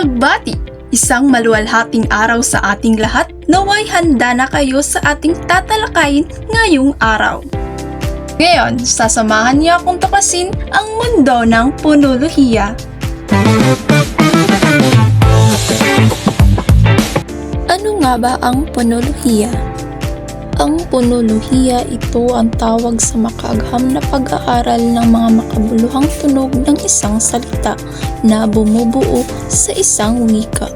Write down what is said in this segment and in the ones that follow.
Pagbati, isang maluwalhating araw sa ating lahat, naway handa na kayo sa ating tatalakayin ngayong araw. Ngayon, sasamahan niyo akong tuklasin ang mundo ng punuluhiya. Ano nga ba ang punuluhiya? Ang punuluhiya ito ang tawag sa makaagham na pag-aaral ng mga makabuluhang tunog ng isang salita na bumubuo sa isang wika.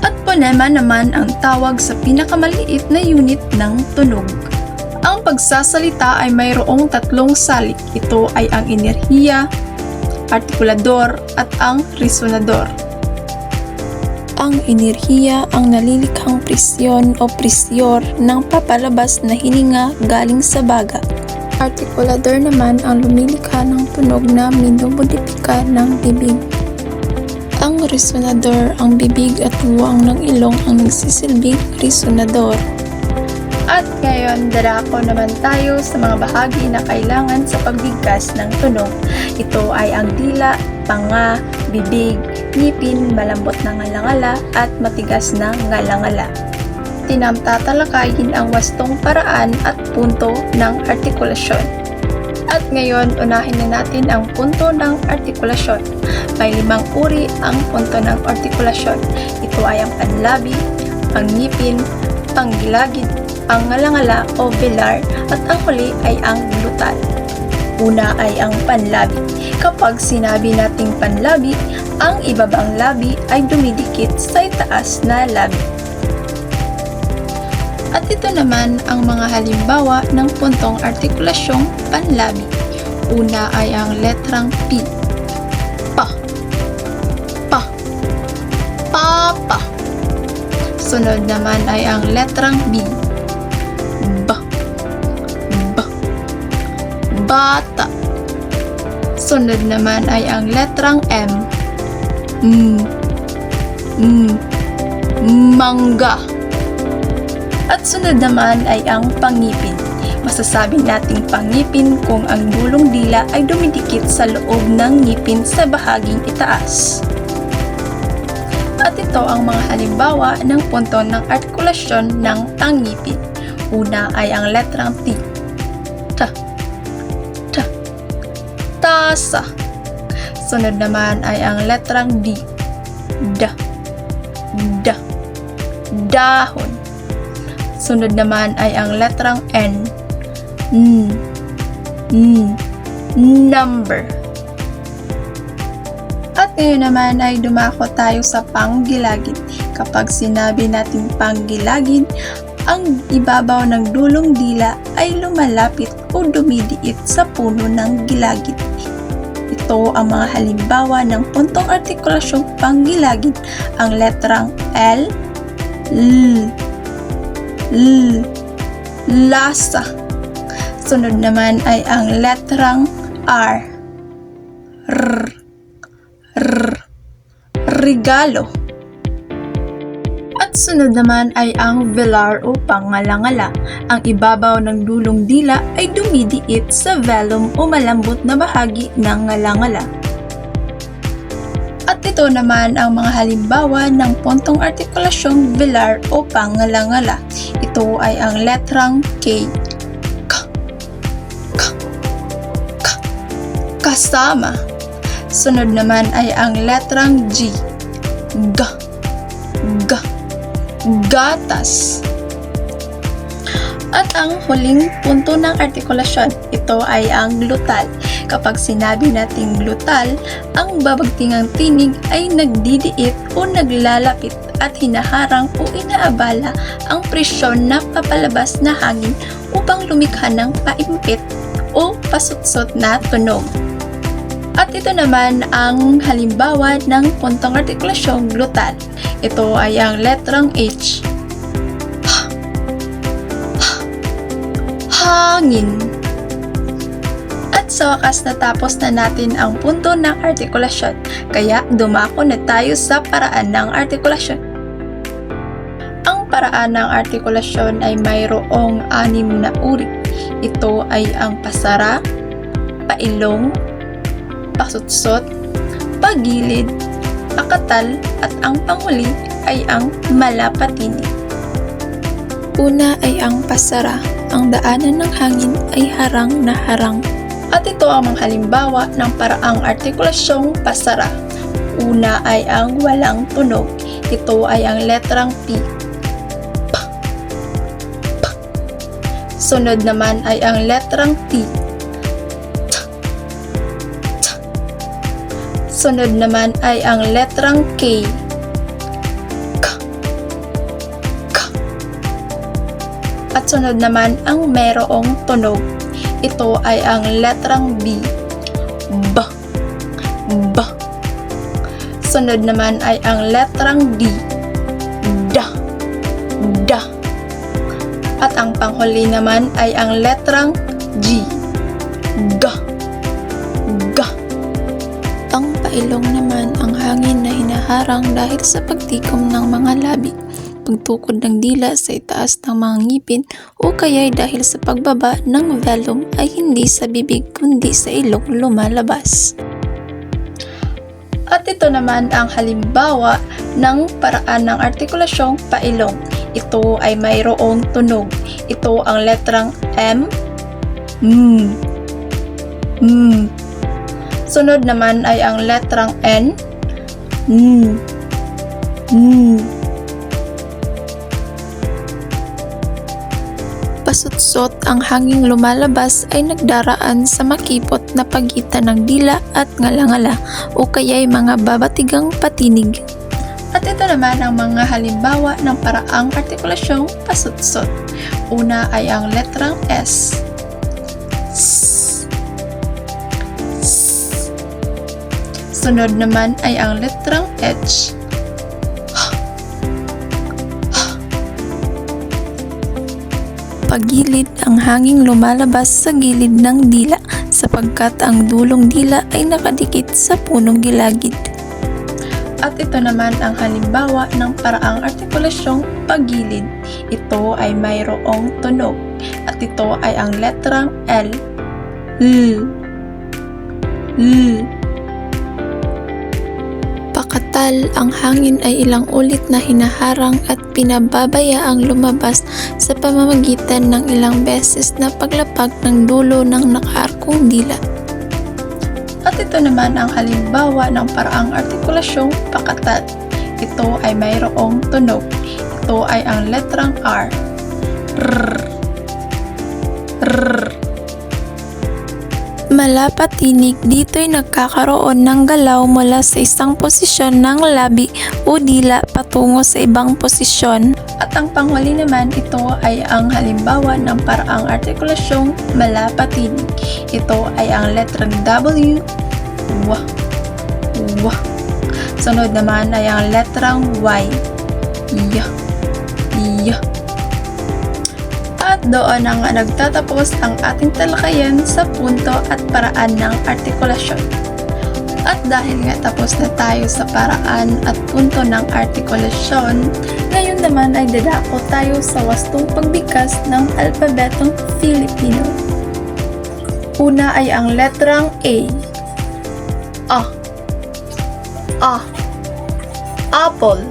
At ponema naman ang tawag sa pinakamaliit na unit ng tunog. Ang pagsasalita ay mayroong tatlong salik. Ito ay ang enerhiya, artikulador at ang resonador. Ang enerhiya ang nalilikhang presyon o presyor ng papalabas na hininga galing sa baga. Artikulador naman ang lumilikha ng tunog na minumodifika ng bibig. Ang resonador ang bibig at buwang ng ilong ang nagsisilbing resonador. At ngayon, darako naman tayo sa mga bahagi na kailangan sa pagbigkas ng tunog. Ito ay ang dila, panga, bibig, ngipin, malambot na ngalangala at matigas na ngalangala. Tinamtatalakayin ang wastong paraan at punto ng artikulasyon. At ngayon, unahin na natin ang punto ng artikulasyon. May limang uri ang punto ng artikulasyon. Ito ay ang panlabi, pangngipin, panggilagid, pangalangala o velar at ang huli ay ang glutal. Una ay ang panlabi. Kapag sinabi nating panlabi, ang ibabang labi ay dumidikit sa itaas na labi. At ito naman ang mga halimbawa ng puntong artikulasyong panlabi. Una ay ang letrang P. Pa. Pa. Papa. Sunod naman ay ang letrang B. Bata. Sunod naman ay ang letrang M. Mm. Mm. Mangga. At sunod naman ay ang pangipin. Masasabi nating pangipin kung ang dulong dila ay dumidikit sa loob ng ngipin sa bahaging itaas. At ito ang mga halimbawa ng punto ng artikulasyon ng pangipin. Una ay ang letrang T. Tasa. Sunod naman ay ang letrang D. Da. Da. Dahon. Sunod naman ay ang letrang N. N. N. Number. At ngayon naman ay dumako tayo sa panggilagid. Kapag sinabi nating panggilagid, ang ibabaw ng dulong dila ay lumalapit o dumidiit sa puno ng gilagid. Ito ang mga halimbawa ng puntong artikulasyong panggilagid. Ang letrang L, L, L, lasa. Sunod naman ay ang letrang R, R, R, regalo. Sunod naman ay ang velar o pangalangala. Ang ibabaw ng dulong dila ay dumidiit sa velum o malambot na bahagi ng ngalangala. At ito naman ang mga halimbawa ng puntong artikulasyong velar o pangalangala. Ito ay ang letrang K. K. K. K. Kasama. Sunod naman ay ang letrang. G. G. Gatas. At ang huling punto ng artikulasyon, ito ay ang glutal. Kapag sinabi nating glutal, ang babagtingang tinig ay nagdidiit o naglalapit at hinaharang o inaabala ang presyon na papalabas na hangin upang lumikha ng paimpit o pasutsot na tunog. At ito naman ang halimbawa ng puntong artikulasyong glutal. Ito ay ang letrang H. hangin. At sa wakas natapos na natin ang punto ng artikulasyon, kaya dumako na tayo sa paraan ng artikulasyon. Ang paraan ng artikulasyon ay mayroong anim na uri. Ito ay ang pasara, pailong, pasutsot, pagilid, pakatal at ang panghuli ay ang malapatinig. Una ay ang pasara. Ang daanan ng hangin ay harang na harang. At ito ang mga halimbawa ng paraang artikulasyong pasara. Una ay ang walang tunog. Ito ay ang letrang P. P. P. Sunod naman ay ang letrang. T. Sunod naman ay ang letrang K. K. K. At sunod naman ang merong tunog. Ito ay ang letrang B. B. B. Sunod naman ay ang letrang D. D. D. At ang panghuli naman ay ang letrang G. G. Ang pailong naman ang hangin na hinaharang dahil sa pagtikom ng mga labi, pagtukod ng dila sa itaas ng mga ngipin o kaya'y dahil sa pagbaba ng velum ay hindi sa bibig kundi sa ilong lumalabas. At ito naman ang halimbawa ng paraan ng artikulasyong pailong. Ito ay mayroong tunog. Ito ang letrang M, M, M. Sunod naman ay ang letrang N, N, N. Pasutsot ang hanging lumalabas ay nagdaraan sa makipot na pagitan ng dila at ngalangala o kaya'y mga babatigang patinig. At ito naman ang mga halimbawa ng paraang artikulasyong pasutsot. Una ay ang letrang S. S. Sunod naman ay ang letrang H. Pagilid ang hanging lumalabas sa gilid ng dila sapagkat ang dulong dila ay nakadikit sa punong gilagid. At ito naman ang halimbawa ng paraang artikulasyong pagilid. Ito ay mayroong tunog at ito ay ang letrang L. L. L. Pakatal, ang hangin ay ilang ulit na hinaharang at pinababayaang lumabas sa pamamagitan ng ilang beses na paglapag ng dulo ng nakaarkong dila. At ito naman ang halimbawa ng paraang artikulasyong pakatal. Ito ay mayroong tunog. Ito ay ang letrang R. R. R. Malapatinig dito'y nagkakaroon ng galaw mula sa isang posisyon ng labi o dila patungo sa ibang posisyon. At ang panghuli naman, ito ay ang halimbawa ng paraang artikulasyong malapatinig. Ito ay ang letrang W. Wah. Wah. Sunod naman ay ang letrang Y. Ya. Ya. At doon na nga nagtatapos ang ating talakayan sa punto at paraan ng artikulasyon. At dahil nga tapos na tayo sa paraan at punto ng artikulasyon, ngayon naman ay dadako tayo sa wastong pagbigkas ng alpabetong Filipino. Una ay ang letrang A. A. A. Apple.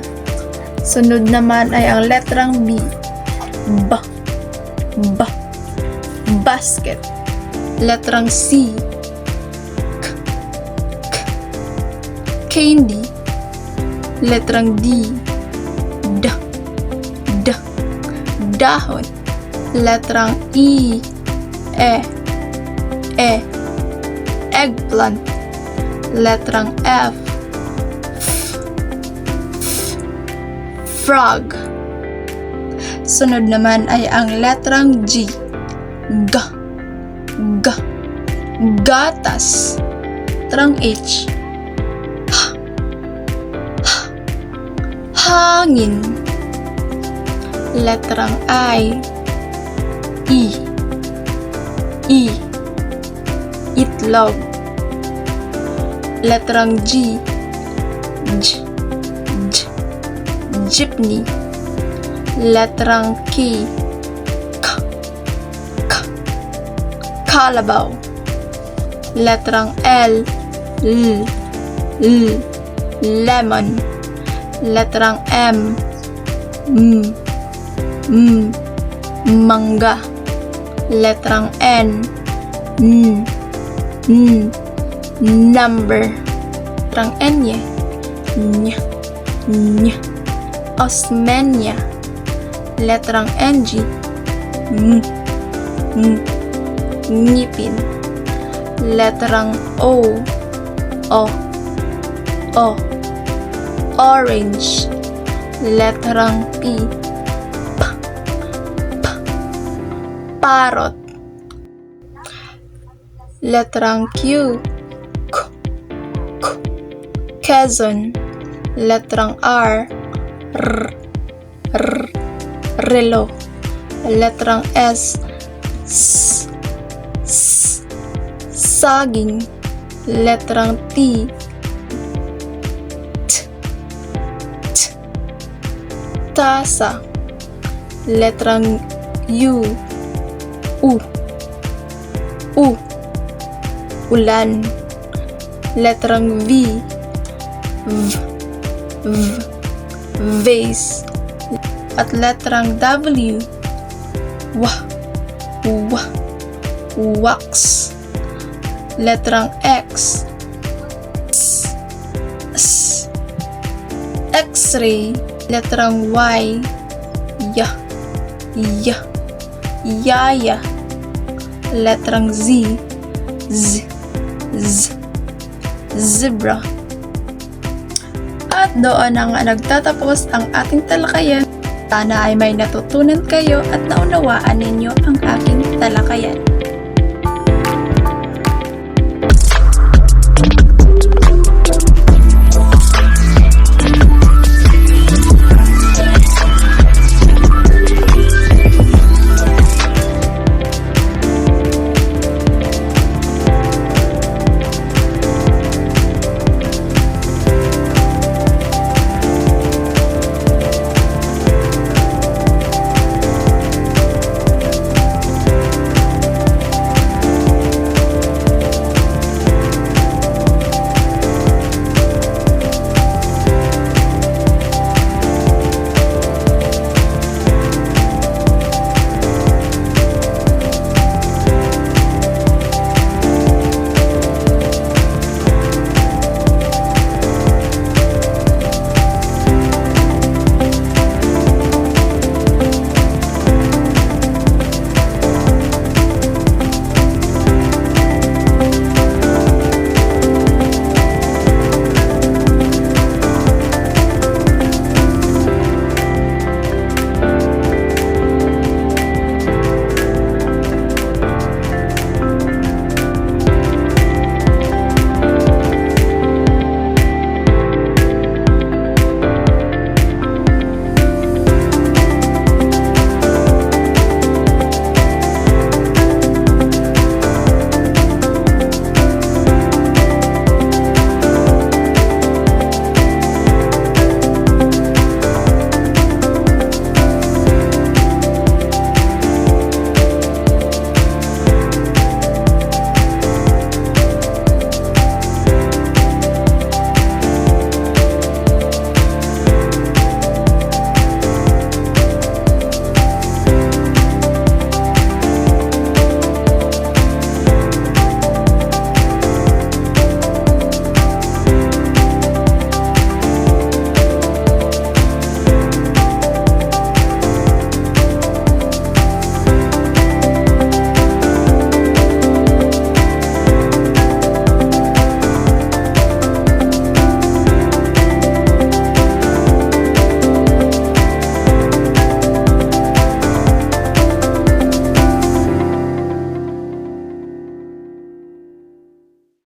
Sunod naman ay ang letrang B. B. B. Basket. Letrang C. K. K. Candy. Letrang D. D. D. Dahon. Letrang E. E. E. Eggplant. Letrang F. F. Frog. Sunod naman ay ang letrang G. G. G. Gatas. Letrang H. H. H. Hangin. Letrang I. E. E. Itlog. Letrang G. J. J. Jeepney. Letrang K. K. K. Kalabaw. Letrang L. L. L. lemon. Letrang M, M, M, mangga. Letrang N, N, N, number. Letrang N, Ny, Ny, osmenya. Letrang NG, Ng, Ng, ngipin. Letrang O, O, O, orange. Letrang P, P, P, parrot. Letrang Q, K, K, Quezon. Letrang R, R, R, relo. Letrang S, S, saging. Letrang T, T, T, tasa. Letrang U, U, U, ulan. Letrang V, V, V, vase. At letrang W, Wah, Wah, wax. Letrang X, S, S, X-ray. Letrang Y, Ya, Ya, Yaya. Letrang Z, Z, Z, Zebra. At doon na nga nagtatapos ang ating talakayan. Sana ay may natutunan kayo at naunawaan ninyo ang aking talakayan.